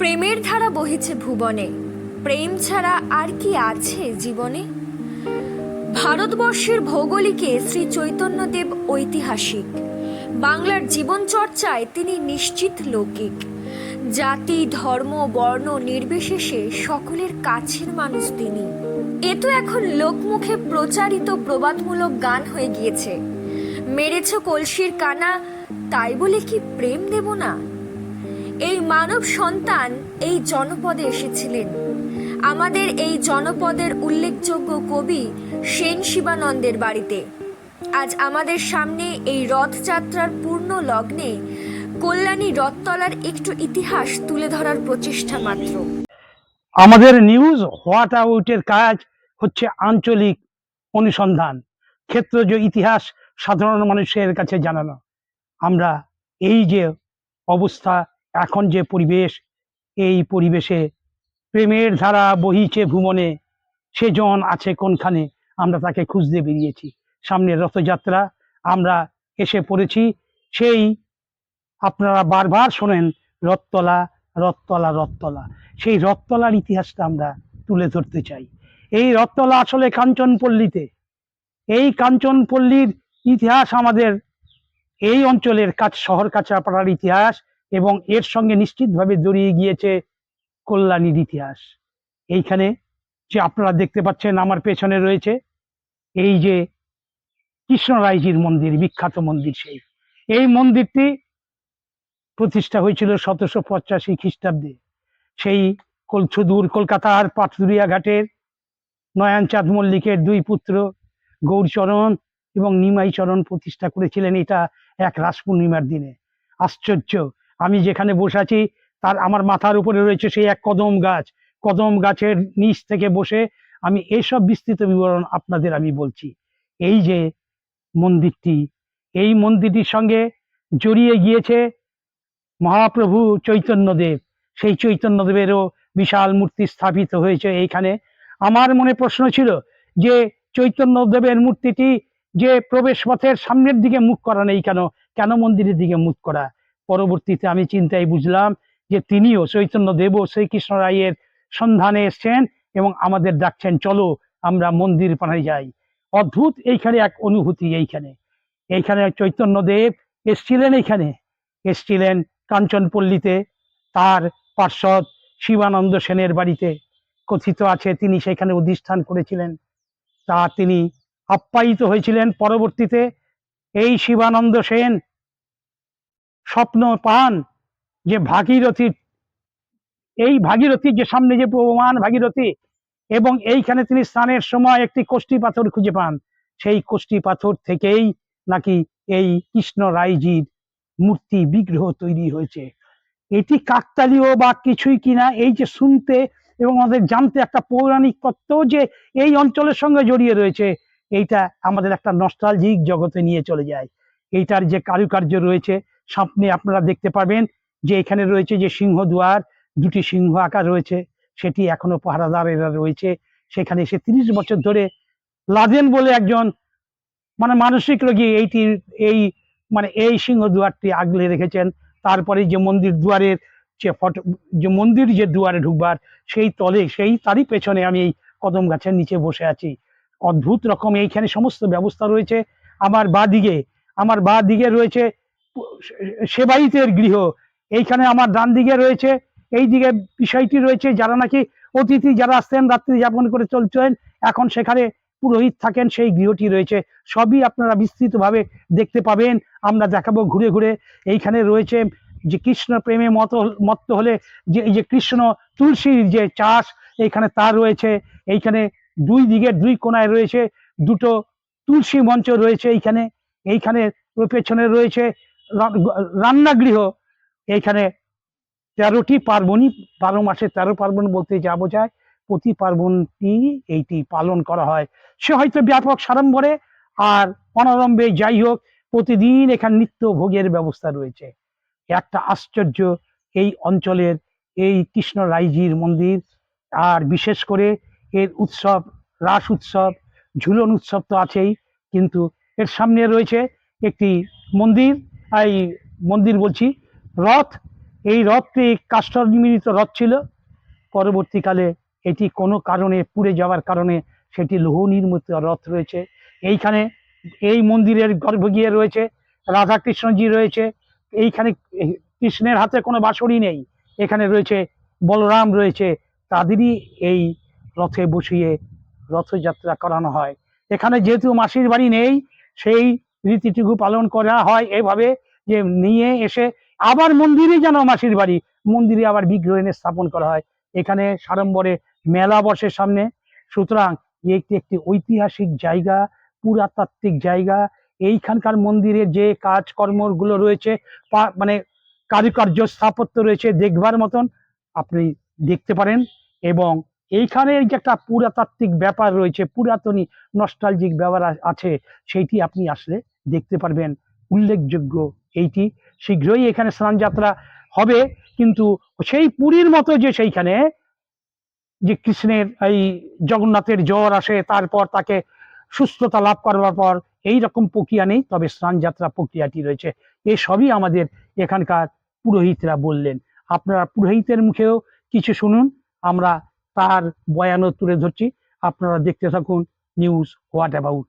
প্রেমের ধারা বহিছে ভুবনে। প্রেম ছাড়া আর কি আছে জীবনে? ভারতবর্ষের ভৌগোলিকে শ্রী চৈতন্যদেব ঐতিহাসিক। বাংলার জীবন চর্চায় তিনি নিশ্চিত লৌকিক। জাতি, ধর্ম, বর্ণ নির্বিশেষে সকলের কাছের মানুষ তিনি। এ তো এখন লোকমুখে প্রচারিত প্রবাদমূলক গান হয়ে গিয়েছে। মেরেছ কলসির কানা, তাই বলে কি প্রেম দেব না? এই মানব সন্তান এই জনপদে এসেছিলেন। আমাদের এই জনপদের উল্লেখযোগ্য কবি সেন শিবানন্দের বাড়িতে। আজ আমাদের সামনে এই রথযাত্রার পূর্ণ লগ্নে কল্যাণী রথতলার একটু ইতিহাস তুলে ধরার প্রচেষ্টা মাত্র। আমাদের নিউজ হোয়াট আউটের কাজ হচ্ছে আঞ্চলিক অনুসন্ধান। ক্ষেত্রজ ইতিহাস সাধারণ মানুষের কাছে জানানো। আমরা এই যে অবস্থা এখন যে পরিবেশ, এই পরিবেশে প্রেমের ধারা বহিছে ভুমনে সে জন আছে কোনখানে? আমরা তাকে খুঁজতে বেরিয়েছি। সামনে রথযাত্রা আমরা এসে পড়েছি, সেই আপনারা বারবার শোনেন, রথতলা রথতলা রথতলা। সেই রথতলার ইতিহাসটা আমরা তুলে ধরতে চাই। এই রথতলা আসলে কাঞ্চনপল্লীতে। এই কাঞ্চনপল্লীর ইতিহাস আমাদের এই অঞ্চলের কাছ শহর কাছাপাড়ার ইতিহাস এবং এর সঙ্গে নিশ্চিতভাবে জড়িয়ে গিয়েছে কল্যাণীর ইতিহাস। এইখানে যে আপনারা দেখতে পাচ্ছেন আমার পেছনে রয়েছে, এই যে কৃষ্ণরায়জির মন্দির, বিখ্যাত মন্দির সেই। এই মন্দিরটি প্রতিষ্ঠা হয়েছিল সতেরোশো পঁচাশি খ্রিস্টাব্দে। সেই কল- সুদূর কলকাতার পাটুরিয়া ঘাটের নয়নচাঁদ মল্লিকের দুই পুত্র গৌরচরণ এবং নিমাইচরণ প্রতিষ্ঠা করেছিলেন এটা এক রাস পূর্ণিমার দিনে। আশ্চর্য! আমি যেখানে বসে আছি, তার আমার মাথার উপরে রয়েছে সেই এক কদম গাছ। কদম গাছের নিচ থেকে বসে আমি এইসব বিস্তৃত বিবরণ আপনাদের আমি বলছি। এই যে মন্দিরটি, এই মন্দিরটির সঙ্গে জড়িয়ে গিয়েছে মহাপ্রভু চৈতন্যদেব। সেই চৈতন্যদেবেরও বিশাল মূর্তি স্থাপিত হয়েছে এইখানে। আমার মনে প্রশ্ন ছিল যে চৈতন্যদেবের মূর্তিটি যে প্রবেশ পথের সামনের দিকে মুখ করা নেই কেন? কেন মন্দিরের দিকে মুখ করা? পরবর্তীতে আমি চিন্তায় বুঝলাম যে তিনিও চৈতন্য দেব শ্রীকৃষ্ণ রায়ের সন্ধানে এসছেন এবং আমাদের ডাকছেন, চলো আমরা মন্দির পানায় যাই। অদ্ভুত, এইখানে এক অনুভূতি এইখানে। এইখানে চৈতন্যদেব এসছিলেন এইখানে। এসছিলেন কাঞ্চনপল্লীতে, তার পার্শ্বদ শিবানন্দ সেনের বাড়িতে। কথিত আছে, তিনি সেখানে অধিষ্ঠান করেছিলেন। তা তিনি আপ্যায়িত হয়েছিলেন পরবর্তীতে। এই শিবানন্দ সেন স্বপ্ন পান যে ভাগীরথীর এই ভাগীরথীর যে সামনে যে প্রবমান ভাগীরথী এবং এইখানে তিনি স্নানের সময় একটি কোষ্ঠী পাথর খুঁজে পান, সেই কোষ্ঠী পাথর থেকেই নাকি এই কৃষ্ণ রায়জির মূর্তি বিগ্রহ তৈরি হয়েছে। এটি কাকতালীয় বা কিছুই কিনা, এই যে শুনতে এবং আমাদের জানতে একটা পৌরাণিক তত্ত্ব যে এই অঞ্চলের সঙ্গে জড়িয়ে রয়েছে, এইটা আমাদের একটা নস্টালজিক জগতে নিয়ে চলে যায়। এইটার যে কারুকার্য রয়েছে সামনে আপনারা দেখতে পাবেন যে এখানে রয়েছে যে সিংহ দুয়ার, দুটি সিংহ আকার রয়েছে, সেটি এখনও পাহারাদারেরা রয়েছে। সেখানে এসে তিরিশ বছর ধরে লাদেন বলে একজন মানে মানসিক রোগী এইটি, এই মানে এই সিংহ দুয়ারটি আগলে রেখেছেন। তারপরে যে মন্দির দুয়ারের যে ফটো, যে মন্দির যে দুয়ারে ঢুকবার, সেই তলে, সেই তারই পেছনে আমি এই কদম গাছের নিচে বসে আছি। অদ্ভুত রকম এইখানে সমস্ত ব্যবস্থা রয়েছে। আমার বা দিকে, আমার বা দিকে রয়েছে সেবাইতের গৃহ। এইখানে আমার ডান দিকে রয়েছে, এই দিকে বিষয়টি রয়েছে, যারা নাকি অতিথি যারা আসতেন রাত্রি যাপন করে চলছেন, এখন সেখানে পুরোহিত থাকেন, সেই গৃহটি রয়েছে। সবই আপনারা বিস্তৃতভাবে দেখতে পাবেন। আমরা দেখাবো ঘুরে ঘুরে। এইখানে রয়েছে যে কৃষ্ণ প্রেমে মত, মত্ত হলে যে, এই যে কৃষ্ণ তুলসীর যে চাষ, এইখানে তার রয়েছে। এইখানে দুই দিকে, দুই কোনায় রয়েছে, দুটো তুলসী মঞ্চ রয়েছে এইখানে। এইখানে পেছনে রয়েছে। রান্নাগৃহ এইখানে তেরোটি পার্বণই বারো মাসে তেরো পার্বণ বলতে যা বোঝায়, প্রতি পার্বণটি এইটি পালন করা হয়। সে হয়তো ব্যাপক সাড়ম্বরে, আর অনারম্বে যাই হোক, প্রতিদিন এখানে নিত্য ভোগের ব্যবস্থা রয়েছে। একটা আশ্চর্য এই অঞ্চলের এই কৃষ্ণ রায়জির মন্দির, আর বিশেষ করে এর উৎসব, রাস উৎসব, ঝুলন উৎসব তো আছেই, কিন্তু এর সামনে রয়েছে একটি মন্দির এই মন্দির বলছি, রথ, এই রথটি কাষ্ঠ নির্মিত রথ ছিল। পরবর্তীকালে এটি কোনো কারণে পুড়ে যাওয়ার কারণে সেটি লৌহ নির্মিত রথ রয়েছে। এইখানে এই মন্দিরের গর্ভ গিয়ে রয়েছে, রাধাকৃষ্ণজি রয়েছে, এইখানে কৃষ্ণের হাতে কোনো বাঁশরি নেই, এখানে রয়েছে বলরাম রয়েছে, তাদেরই এই রথে বসিয়ে রথযাত্রা করানো হয়। এখানে যেহেতু মাসির বাড়ি নেই, সেই রীতিটুকু পালন করা হয় এভাবে যে নিয়ে এসে আবার মন্দিরে যেন মাসির বাড়ি, মন্দিরে আবার বিগ্রহ এনে স্থাপন করা হয়। এখানে সাড়ম্বরে মেলা বসে সামনে। সুতরাং এটি একটি ঐতিহাসিক জায়গা, পুরাতাত্ত্বিক জায়গা। এইখানকার মন্দিরের যে কাজকর্মগুলো রয়েছে মানে কারুকার্য স্থাপত্য রয়েছে দেখবার মতন আপনি দেখতে পারেন। এবং এইখানে যে একটা পুরাতাত্ত্বিক ব্যাপার রয়েছে পুরাতনী নস্টালজিক ব্যাপার আছে, সেইটি আপনি আসলে দেখতে পারবেন। উল্লেখযোগ্য এইটি। শীঘ্রই এখানে স্নানযাত্রা হবে, কিন্তু সেই পুরীর মতো যে সেইখানে যে কৃষ্ণের এই জগন্নাথের জ্বর আসে, তারপর তাকে সুস্থতা লাভ করবার পর এই রকম প্রক্রিয়া নেই, তবে স্নানযাত্রা প্রক্রিয়াটি রয়েছে। এসবই আমাদের এখানকার পুরোহিতরা বললেন। আপনারা পুরোহিতের মুখেও কিছু শুনুন, আমরা তার বয়ানও তুলে ধরছি। আপনারা দেখতে থাকুন নিউজ হোয়াট অ্যাবাউট।